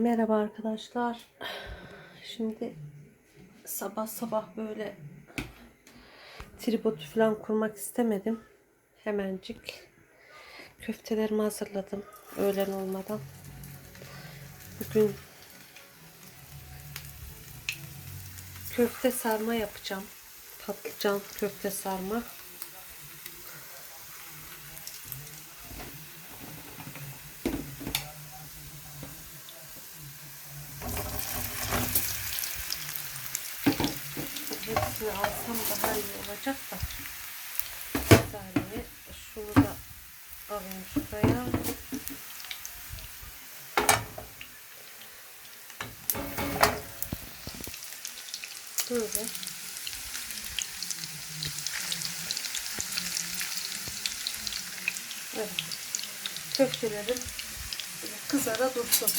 Merhaba arkadaşlar. Şimdi sabah sabah böyle tripod falan kurmak istemedim. Hemencik köftelerimi hazırladım öğlen olmadan. Bugün köfte sarma yapacağım. Patlıcan köfte sarma. Hepsini alsam daha iyi olacak da. Bir saniye şunu da alayım şuraya. Böyle. Evet. Köftelerim kızara dursun.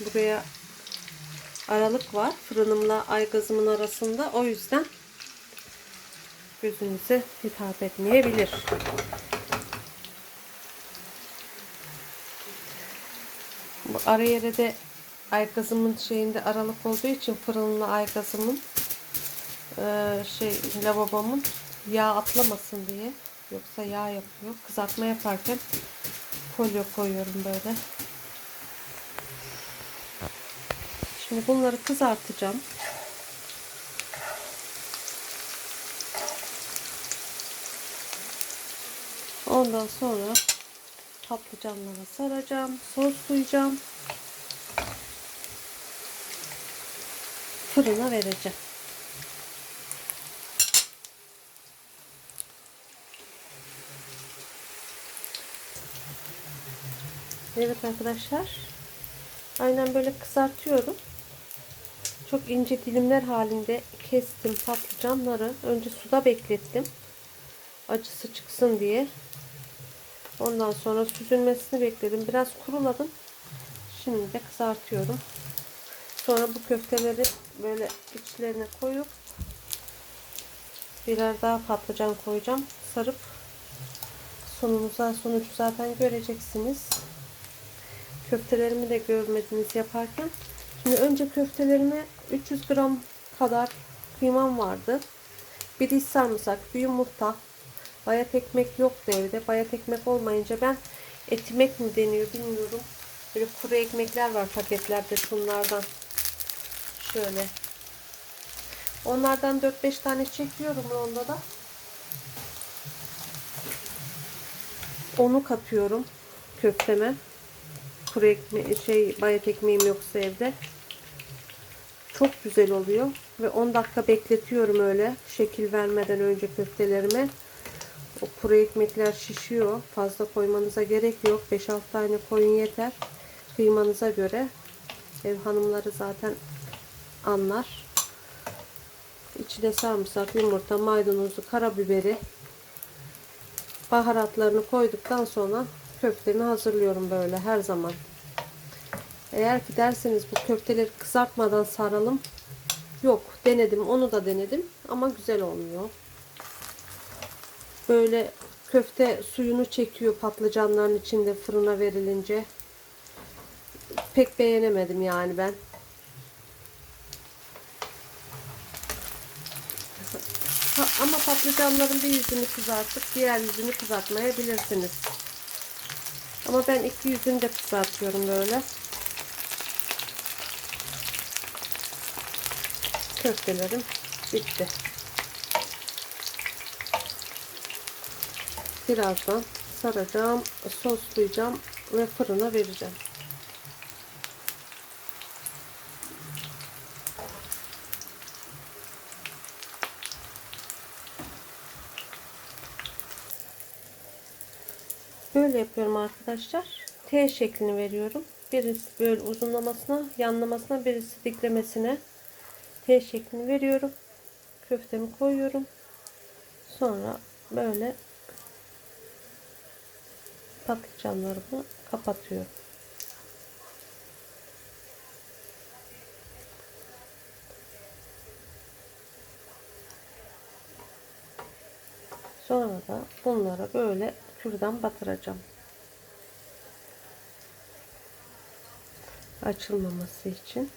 Buraya aralık var. Fırınımla aygazımın arasında. O yüzden gözünüze hitap etmeyebilir. Bu ara yere de aygazımın şeyinde aralık olduğu için fırınla aygazımın eee, şey lavabomun yağ atlamasın diye yoksa yağ yapıyor. Kızartma yaparken folyo koyuyorum böyle. Şimdi bunları kızartacağım. Ondan sonra patlıcanlara saracağım. Soslayacağım. Fırına vereceğim. Evet arkadaşlar. Aynen böyle kızartıyorum. Çok ince dilimler halinde kestim patlıcanları. Önce suda beklettim. Acısı çıksın diye. Ondan sonra süzülmesini bekledim. Biraz kuruladım. Şimdi de kızartıyorum. Sonra bu köfteleri böyle içlerine koyup birer daha patlıcan koyacağım. Sarıp sonunuza sonucu zaten göreceksiniz. Köftelerimi de görmediniz yaparken. Şimdi önce köftelerime 300 gram kadar kıymam vardı. Bir diş sarımsak, bir yumurta, bayat ekmek yoktu evde. Bayat ekmek olmayınca ben etimek mi deniyor bilmiyorum. Böyle kuru ekmekler var paketlerde şunlardan. Şöyle. Onlardan 4-5 tane çekiyorum ronda da. Onu katıyorum köfteme. Kuru ekme şey bayat ekmeğim yoksa evde. Çok güzel oluyor ve 10 dakika bekletiyorum öyle şekil vermeden önce köftelerime. O kuru ekmekler şişiyor. Fazla koymanıza gerek yok. 5-6 tane koyun yeter. Kıymanıza göre. Ev hanımları zaten anlar. İçine sarımsak, yumurta, maydanozu, karabiberi, baharatlarını koyduktan sonra köftemi hazırlıyorum böyle her zaman. Eğer ki derseniz bu köfteleri kızartmadan saralım. Yok denedim onu da denedim ama güzel olmuyor. Böyle köfte suyunu çekiyor patlıcanların içinde fırına verilince. Pek beğenemedim yani ben. Ama patlıcanların bir yüzünü kızartıp diğer yüzünü kızartmayabilirsiniz. Ama ben iki yüzünü de kızartıyorum böyle. Köftelerim bitti. Birazdan saracağım, soslayacağım ve fırına vereceğim. Böyle yapıyorum arkadaşlar. T şeklini veriyorum. Birisi böyle uzunlamasına, yanlamasına, birisi diklemesine T şeklini veriyorum. Köftemi koyuyorum. Sonra böyle patlıcanlarımı kapatıyorum. Sonra da bunlara böyle kürdan batıracağım. Açılmaması için.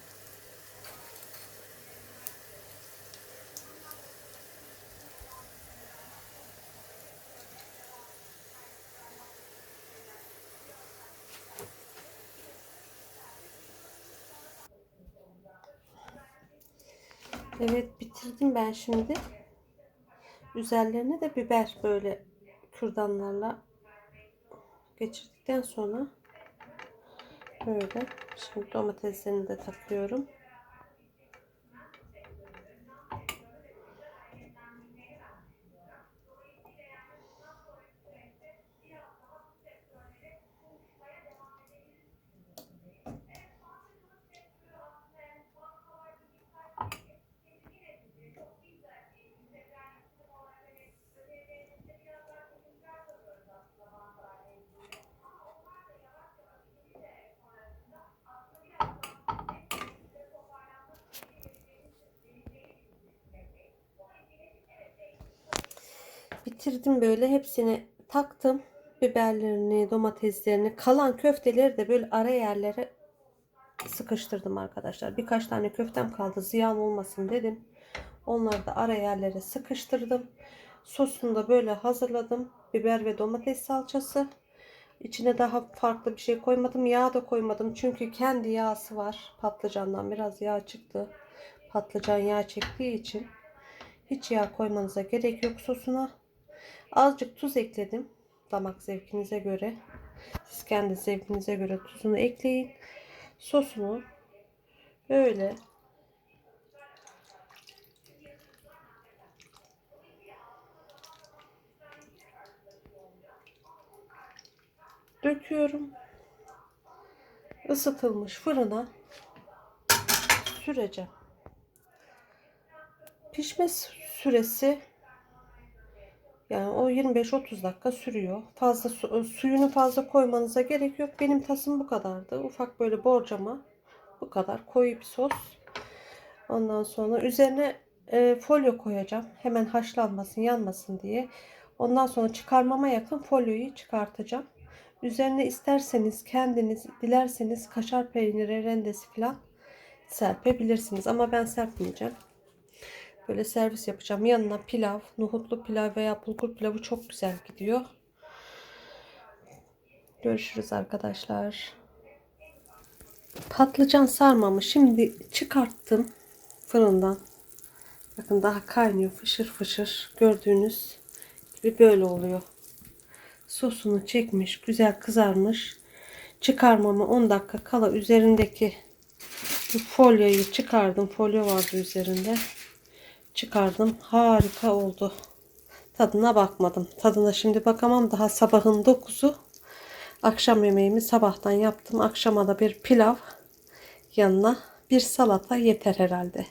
Evet bitirdim ben şimdi. Üzerlerine de biber böyle kürdanlarla geçirdikten sonra böyle şimdi domateslerini de takıyorum. Bitirdim böyle hepsini taktım. Biberlerini, domateslerini, kalan köfteleri de böyle ara yerlere sıkıştırdım arkadaşlar. Birkaç tane köftem kaldı ziyan olmasın dedim. Onları da ara yerlere sıkıştırdım. Sosunu da böyle hazırladım. Biber ve domates salçası. İçine daha farklı bir şey koymadım. Yağ da koymadım. Çünkü kendi yağısı var. Patlıcandan biraz yağ çıktı. Patlıcan yağ çektiği için. Hiç yağ koymanıza gerek yok sosuna. Azıcık tuz ekledim. Damak zevkinize göre. Siz kendi zevkinize göre tuzunu ekleyin. Sosunu böyle döküyorum. Isıtılmış fırına süreceğim. Pişme süresi yani o 25-30 dakika sürüyor. Fazla su, suyunu fazla koymanıza gerek yok. Benim tasım bu kadardı. Ufak böyle borcama bu kadar koyu bir sos. Ondan sonra üzerine e, folyo koyacağım. Hemen haşlanmasın, yanmasın diye. Ondan sonra çıkarmama yakın folyoyu çıkartacağım. Üzerine isterseniz kendiniz dilerseniz kaşar peyniri rendesi falan serpebilirsiniz. Ama ben serpmeyeceğim. Böyle servis yapacağım. Yanına pilav, nohutlu pilav veya bulgur pilavı çok güzel gidiyor. Görüşürüz arkadaşlar. Patlıcan sarmamı şimdi çıkarttım fırından. Bakın daha kaynıyor fışır fışır. Gördüğünüz gibi böyle oluyor. Sosunu çekmiş, güzel kızarmış. Çıkarmamı 10 dakika kala üzerindeki folyoyu çıkardım. Folyo vardı üzerinde çıkardım. Harika oldu. Tadına bakmadım. Tadına şimdi bakamam. Daha sabahın 9'u. Akşam yemeğimi sabahtan yaptım. Akşama da bir pilav yanına bir salata yeter herhalde.